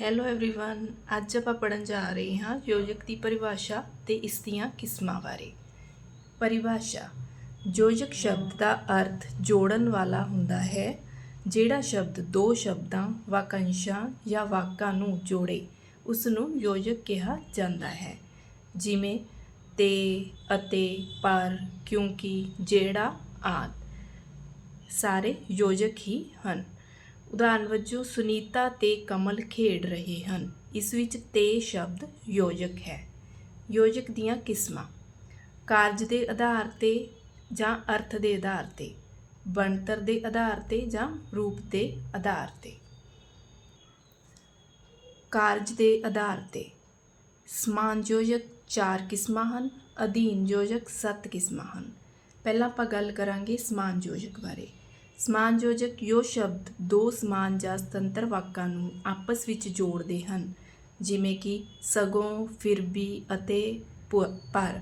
Hello everyone ਅੱਜ ਆਪਾਂ ਪੜਨ ਜਾ ਰਹੇ ਹਾਂ ਯੋਜਕ ਦੀ ਪਰਿਭਾਸ਼ਾ ਤੇ ਇਸ ਦੀਆਂ ਕਿਸਮਾਂ ਬਾਰੇ ਪਰਿਭਾਸ਼ਾ ਯੋਜਕ ਸ਼ਬਦ ਦਾ ਅਰਥ ਜੋੜਨ ਵਾਲਾ ਹੁੰਦਾ ਹੈ ਜਿਹੜਾ ਸ਼ਬਦ ਦੋ ਸ਼ਬਦਾਂ ਵਾਕੰਸ਼ਾਂ ਜਾਂ ਵਾਕਾਂ ਨੂੰ ਜੋੜੇ ਉਸ ਨੂੰ ਯੋਜਕ ਕਿਹਾ ਜਾਂਦਾ ਹੈ ਜਿਵੇਂ ਤੇ ਅਤੇ ਪਰ ਕਿਉਂਕਿ ਜਿਹੜਾ ਆਦਿ ਸਾਰੇ ਯੋਜਕ ਹੀ ਹਨ ਉਦਾਹਰਨ ਵਜੋਂ, ਸੁਨੀਤਾ ਤੇ ਕਮਲ ਖੇਡ ਰਹੇ ਹਨ। ਇਸ ਵਿੱਚ ਤੇ ਸ਼ਬਦ ਯੋਜਕ ਹੈ। ਯੋਜਕ ਦੀਆਂ ਕਿਸਮਾਂ। ਕਾਰਜ ਦੇ ਆਧਾਰ ਤੇ ਜਾਂ ਅਰਥ ਦੇ ਆਧਾਰ ਤੇ, ਬਣਤਰ ਦੇ ਆਧਾਰ ਤੇ ਜਾਂ ਰੂਪ ਦੇ ਆਧਾਰ ਤੇ। ਕਾਰਜ ਦੇ ਆਧਾਰ ਤੇ। ਸਮਾਨ ਯੋਜਕ ਚਾਰ ਕਿਸਮਾਂ ਹਨ, ਅਧੀਨ ਯੋਜਕ ਸੱਤ ਕਿਸਮਾਂ ਹਨ। ਪਹਿਲਾਂ ਆਪਾਂ ਗੱਲ ਕਰਾਂਗੇ ਸਮਾਨ ਯੋਜਕ ਬਾਰੇ। ਸਮਾਨ ਯੋਜਕ ਯੋ ਸ਼ਬਦ ਦੋ ਸਮਾਨ ਜਾਂ ਸੁਤੰਤਰ ਵਾਕਾਂ ਨੂੰ ਆਪਸ ਵਿੱਚ ਜੋੜਦੇ ਹਨ, ਜਿਵੇਂ ਕਿ ਸਗੋਂ, ਫਿਰ ਵੀ ਅਤੇ ਪ- ਪਰ।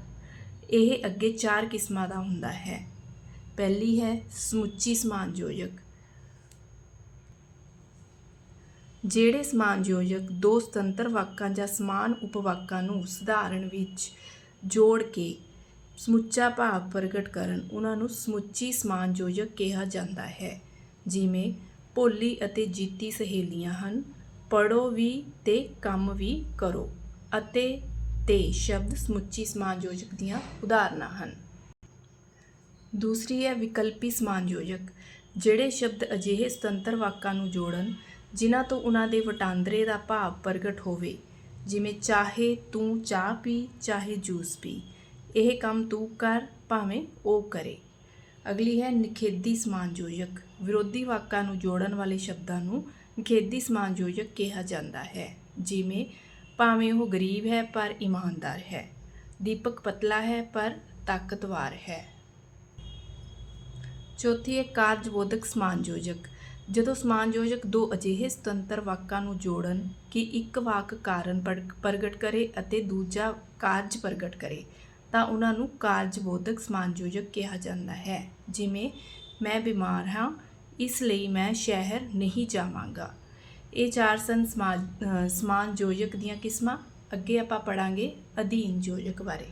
ਇਹ ਅੱਗੇ ਚਾਰ ਕਿਸਮਾਂ ਦਾ ਹੁੰਦਾ ਹੈ। ਪਹਿਲੀ ਹੈ ਸਮੁੱਚੀ ਸਮਾਨ ਯੋਜਕ ਜਿਹੜੇ ਸਮਾਨ ਯੋਜਕ ਦੋ ਸੁਤੰਤਰ ਵਾਕਾਂ ਜਾਂ ਸਮਾਨ ਉਪਵਾਕਾਂ ਨੂੰ ਸਧਾਰਨ ਵਿੱਚ ਜੋੜ ਕੇ ਸਮੁੱਚਾ ਭਾਵ ਪ੍ਰਗਟ ਕਰਨ ਉਹਨਾਂ ਨੂੰ ਸਮੁੱਚੀ ਸਮਾਨ ਯੋਜਕ ਕਿਹਾ ਜਾਂਦਾ ਹੈ। ਜਿਵੇਂ, ਭੋਲੀ ਅਤੇ ਜੀਤੀ ਸਹੇਲੀਆਂ ਹਨ ਪੜੋ ਵੀ ਤੇ ਕੰਮ ਵੀ ਕਰੋ ਅਤੇ ਤੇ ਸ਼ਬਦ ਸਮੁੱਚੀ ਸਮਾਨ ਯੋਜਕ ਦੀਆਂ ਉਦਾਹਰਨਾਂ ਹਨ। ਦੂਸਰੀ ਹੈ ਵਿਕਲਪੀ ਸਮਾਨ ਯੋਜਕ ਜਿਹੜੇ ਸ਼ਬਦ ਅਜਿਹੇ ਸੁਤੰਤਰ ਵਾਕਾਂ ਨੂੰ ਜੋੜਨ, ਜਿਨ੍ਹਾਂ ਤੋਂ ਉਹਨਾਂ ਦੇ ਵਟਾਂਦਰੇ ਦਾ ਭਾਵ ਪ੍ਰਗਟ ਹੋਵੇ, ਜਿਵੇਂ ਚਾਹੇ ਤੂੰ ਚਾਹ ਪੀ, ਚਾਹੇ ਜੂਸ ਪੀ। ਇਹ ਕੰਮ ਤੂੰ ਕਰ, ਭਾਵੇਂ ਉਹ ਕਰੇ। ਅਗਲੀ ਹੈ ਨਿਖੇਧੀ ਸਮਾਨਯੋਜਕ। ਵਿਰੋਧੀ ਵਾਕਾਂ ਨੂੰ ਜੋੜਨ ਵਾਲੇ ਸ਼ਬਦਾਂ ਨੂੰ ਨਿਖੇਧੀ ਸਮਾਨਯੋਜਕ ਕਿਹਾ ਜਾਂਦਾ ਹੈ। ਜਿਵੇਂ, ਭਾਵੇਂ ਉਹ ਗਰੀਬ ਹੈ, ਪਰ ਇਮਾਨਦਾਰ ਹੈ। ਦੀਪਕ ਪਤਲਾ ਹੈ, ਪਰ ਤਾਕਤਵਾਰ ਹੈ। ਚੌਥੀ ਹੈ ਕਾਰਜਬੋਧਕ ਸਮਾਨ ਯੋਜਕ ਜਦੋਂ ਸਮਾਨ ਯੋਜਕ ਦੋ ਅਜਿਹੇ ਸੁਤੰਤਰ ਵਾਕਾਂ ਨੂੰ ਜੋੜਨ ਕਿ ਇੱਕ ਵਾਕ ਕਾਰਨ ਪ੍ਰਗਟ ਕਰੇ ਅਤੇ ਦੂਜਾ ਕਾਰਜ ਪ੍ਰਗਟ ਕਰੇ ਤਾਂ ਉਹਨਾਂ ਨੂੰ ਕਾਰਜਬੋਧਕ ਸਮਾਨ ਯੋਜਕ ਕਿਹਾ ਜਾਂਦਾ ਹੈ। ਜਿਵੇਂ, ਮੈਂ ਬਿਮਾਰ ਹਾਂ, ਇਸ ਲਈ ਮੈਂ ਸ਼ਹਿਰ ਨਹੀਂ ਜਾਵਾਂਗਾ। ਇਹ ਚਾਰ ਸਨ ਸਮਾਜ ਸਮਾਨ ਯੋਜਕ ਦੀਆਂ ਕਿਸਮਾਂ। ਅੱਗੇ ਆਪਾਂ ਪੜਾਂਗੇ ਅਧੀਨ ਯੋਜਕ ਬਾਰੇ।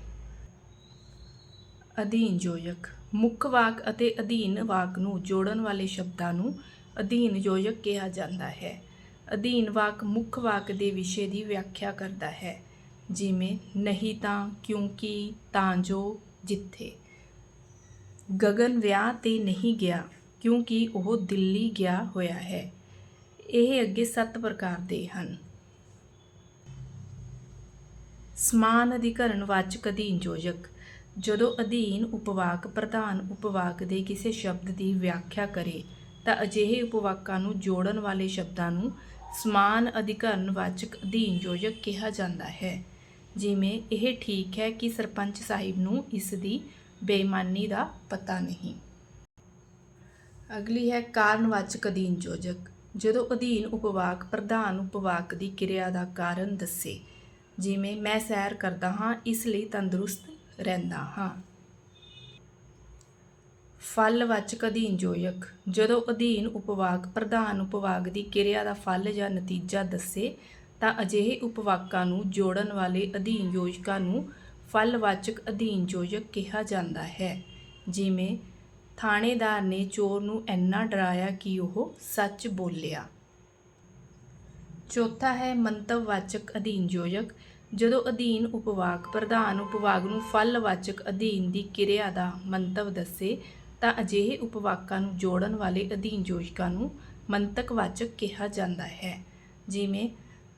ਅਧੀਨ ਯੋਜਕ ਮੁੱਖ ਵਾਕ ਅਤੇ ਅਧੀਨ ਵਾਕ ਨੂੰ ਜੋੜਨ ਵਾਲੇ ਸ਼ਬਦਾਂ ਨੂੰ ਅਧੀਨ ਯੋਜਕ ਕਿਹਾ ਜਾਂਦਾ ਹੈ। ਅਧੀਨ ਵਾਕ ਮੁੱਖ ਵਾਕ ਦੇ ਵਿਸ਼ੇ ਦੀ ਵਿਆਖਿਆ ਕਰਦਾ ਹੈ। ਜਿਵੇਂ ਨਹੀਂ ਤਾਂ ਕਿਉਂਕਿ ਤਾਂ ਜੋ ਜਿੱਥੇ। ਗਗਨ ਵਿਆਹ ਤੇ ਨਹੀਂ ਗਿਆ ਕਿਉਂਕਿ ਉਹ ਦਿੱਲੀ ਗਿਆ ਹੋਇਆ ਹੈ। ਇਹ ਅੱਗੇ ਸੱਤ ਪ੍ਰਕਾਰ ਦੇ ਹਨ। ਸਮਾਨ ਅਧਿਕਰਨ ਵਾਚਕ ਅਧੀਨ ਯੋਜਕ। ਜਦੋਂ ਅਧੀਨ ਉਪਵਾਕ ਪ੍ਰਧਾਨ ਉਪਵਾਕ ਦੇ ਕਿਸੇ ਸ਼ਬਦ ਦੀ ਵਿਆਖਿਆ ਕਰੇ, ਤਾਂ ਅਜਿਹੇ ਉਪਵਾਕਾਂ ਨੂੰ ਜੋੜਨ ਵਾਲੇ ਸ਼ਬਦਾਂ ਨੂੰ ਸਮਾਨ ਅਧਿਕਰਨ ਵਾਚਕ ਅਧੀਨ ਯੋਜਕ ਕਿਹਾ ਜਾਂਦਾ ਹੈ। ਜਿਵੇਂ ਇਹ ਠੀਕ ਹੈ ਕਿ ਸਰਪੰਚ ਸਾਹਿਬ ਨੂੰ ਇਸ ਦੀ ਬੇਈਮਾਨੀ ਦਾ ਪਤਾ ਨਹੀਂ। ਅਗਲੀ ਹੈ ਕਾਰਨਵਾਚਕ ਅਧੀਨ ਯੋਜਕ। ਜਦੋਂ ਅਧੀਨ ਉਪਵਾਕ ਪ੍ਰਧਾਨ ਉਪਵਾਕ ਦੀ ਕਿਰਿਆ ਦਾ ਕਾਰਨ ਦੱਸੇ, ਜਿਵੇਂ ਮੈਂ ਸੈਰ ਕਰਦਾ ਹਾਂ, ਇਸ ਲਈ ਤੰਦਰੁਸਤ ਰਹਿੰਦਾ ਹਾਂ। ਫਲਵਾਚਕ ਅਧੀਨ ਯੋਜਕ। ਜਦੋਂ ਅਧੀਨ ਉਪਵਾਕ ਪ੍ਰਧਾਨ ਉਪਵਾਕ ਦੀ ਕਿਰਿਆ ਦਾ ਫਲ ਜਾਂ ਨਤੀਜਾ ਦੱਸੇ ਤਾਂ ਅਜਿਹੇ ਉਪਵਾਕਾਂ ਨੂੰ ਜੋੜਨ ਵਾਲੇ ਅਧੀਨ ਯੋਜਕਾਂ ਨੂੰ ਫਲਵਾਚਕ ਅਧੀਨ ਯੋਜਕ ਕਿਹਾ ਜਾਂਦਾ ਹੈ। ਜਿਵੇਂ, ਥਾਣੇਦਾਰ ਨੇ ਚੋਰ ਨੂੰ ਇੰਨਾ ਡਰਾਇਆ ਕਿ ਉਹ ਸੱਚ ਬੋਲਿਆ। ਚੌਥਾ ਹੈ, ਮੰਤਵਵਾਚਕ ਅਧੀਨ ਯੋਜਕ। ਜਦੋਂ ਅਧੀਨ ਉਪਵਾਕ ਪ੍ਰਧਾਨ ਉਪਵਾਕ ਨੂੰ ਫਲਵਾਚਕ ਅਧੀਨ ਦੀ ਕਿਰਿਆ ਦਾ ਮੰਤਵ ਦੱਸੇ, ਤਾਂ ਅਜਿਹੇ ਉਪਵਾਕਾਂ ਨੂੰ ਜੋੜਨ ਵਾਲੇ ਅਧੀਨ ਯੋਜਕਾਂ ਨੂੰ ਮੰਤਕਵਾਚਕ ਕਿਹਾ ਜਾਂਦਾ ਹੈ। ਜਿਵੇਂ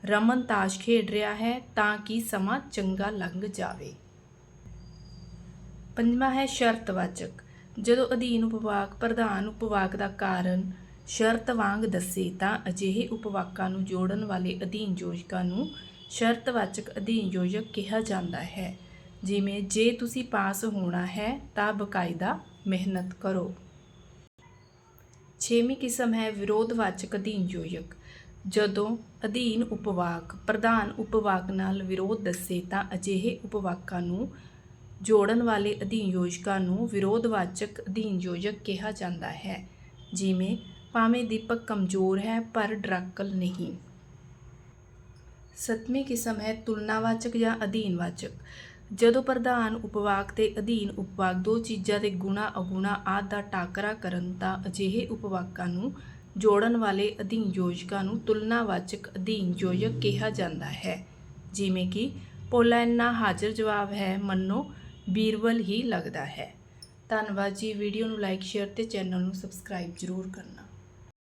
ਰਮਨ ਤਾਸ਼ ਖੇਡ ਰਿਹਾ ਹੈ ਤਾਂ ਕਿ ਸਮਾਂ ਚੰਗਾ ਲੰਘ ਜਾਵੇ। ਪੰਜਵਾਂ ਹੈ ਸ਼ਰਤਵਾਚਕ। ਜਦੋਂ ਅਧੀਨ ਉਪਵਾਕ, ਪ੍ਰਧਾਨ ਉਪਵਾਕ ਦਾ ਕਾਰਨ ਸ਼ਰਤ ਵਾਂਗ ਦੱਸੇ ਤਾਂ ਅਜਿਹੇ ਉਪਵਾਕਾਂ ਨੂੰ ਜੋੜਨ ਵਾਲੇ ਅਧੀਨ ਯੋਜਕਾਂ ਨੂੰ ਸ਼ਰਤਵਾਚਕ ਅਧੀਨ ਯੋਜਕ ਕਿਹਾ ਜਾਂਦਾ ਹੈ। ਜਿਵੇਂ, ਜੇ ਤੁਸੀਂ ਪਾਸ ਹੋਣਾ ਹੈ ਤਾਂ ਬਕਾਇਦਾ ਮਿਹਨਤ ਕਰੋ। ਛੇਵੀਂ ਕਿਸਮ ਹੈ ਵਿਰੋਧਵਾਚਕ ਅਧੀਨ ਯੋਜਕ। ਜਦੋਂ ਅਧੀਨ ਉਪਵਾਕ, ਪ੍ਰਧਾਨ ਉਪਵਾਕ ਨਾਲ ਵਿਰੋਧ ਦੱਸੇ ਤਾਂ ਅਜਿਹੇ ਉਪਵਾਕਾਂ ਨੂੰ ਜੋੜਨ ਵਾਲੇ ਅਧੀਨ ਯੋਜਕਾਂ ਨੂੰ ਵਿਰੋਧਵਾਚਕ ਅਧੀਨ ਯੋਜਕ ਕਿਹਾ ਜਾਂਦਾ ਹੈ। ਜਿਵੇਂ, ਭਾਵੇਂ ਦੀਪਕ ਕਮਜ਼ੋਰ ਹੈ, ਪਰ ਡਰਾਕਲ ਨਹੀਂ। ਸੱਤਵੀਂ ਕਿਸਮ ਹੈ ਤੁਲਨਾਵਾਚਕ ਜਾਂ ਅਧੀਨਵਾਚਕ। ਜਦੋਂ ਪ੍ਰਧਾਨ ਉਪਵਾਕ ਤੇ ਅਧੀਨ ਉਪਵਾਕ ਦੋ ਚੀਜ਼ਾਂ ਦੇ ਗੁਣਾ ਅਗੁਣਾ ਆਦਿ ਦਾ ਟਾਕਰਾ ਕਰਨ ਤਾਂ ਅਜਿਹੇ ਉਪਵਾਕਾਂ ਨੂੰ ਜੋੜਨ ਵਾਲੇ ਅਧੀਨ ਯੋਜਕਾਂ ਨੂੰ ਤੁਲਨਾਵਾਚਕ ਅਧੀਨ ਯੋਜਕ ਕਿਹਾ ਜਾਂਦਾ ਹੈ। ਜਿਵੇਂ ਕਿ ਪੋਲਾ ਇੰਨਾ ਹਾਜ਼ਰ ਜਵਾਬ ਹੈ, ਮੰਨੋ, ਬੀਰਬਲ ਹੀ ਲੱਗਦਾ ਹੈ। ਧੰਨਵਾਦ ਜੀ, ਵੀਡੀਓ ਨੂੰ ਲਾਈਕ, ਸ਼ੇਅਰ ਤੇ ਚੈਨਲ ਨੂੰ ਸਬਸਕ੍ਰਾਈਬ ਜ਼ਰੂਰ ਕਰਨਾ।